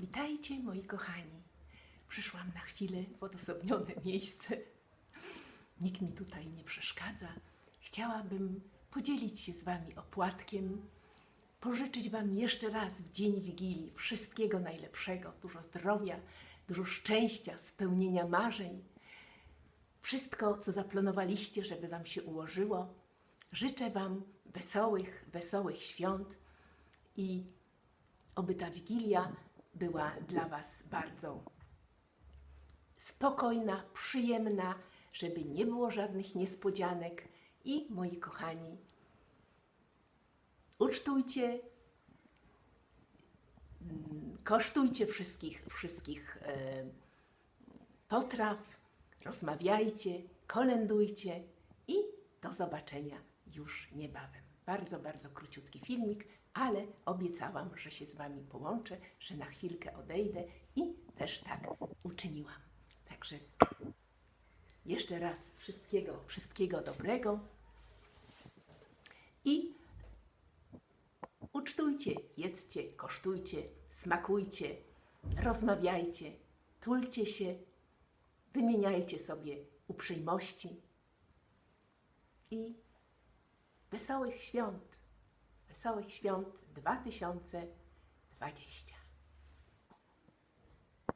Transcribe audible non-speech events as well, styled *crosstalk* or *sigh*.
Witajcie, moi kochani. Przyszłam na chwilę w odosobnione *laughs* miejsce. Nikt mi tutaj nie przeszkadza. Chciałabym podzielić się z Wami opłatkiem, pożyczyć Wam jeszcze raz w dzień Wigilii wszystkiego najlepszego, dużo zdrowia, dużo szczęścia, spełnienia marzeń. Wszystko, co zaplanowaliście, żeby Wam się ułożyło. Życzę Wam wesołych, wesołych świąt i oby ta Wigilia była dla Was bardzo spokojna, przyjemna, żeby nie było żadnych niespodzianek i moi kochani, ucztujcie, kosztujcie wszystkich, wszystkich e, potraw, rozmawiajcie, kolędujcie i do zobaczenia już niebawem. Bardzo, bardzo króciutki filmik, ale obiecałam, że się z Wami połączę, że na chwilkę odejdę i też tak uczyniłam. Także jeszcze raz wszystkiego, wszystkiego dobrego i ucztujcie, jedzcie, kosztujcie, smakujcie, rozmawiajcie, tulcie się, wymieniajcie sobie uprzejmości i wesołych świąt, wesołych świąt 2020.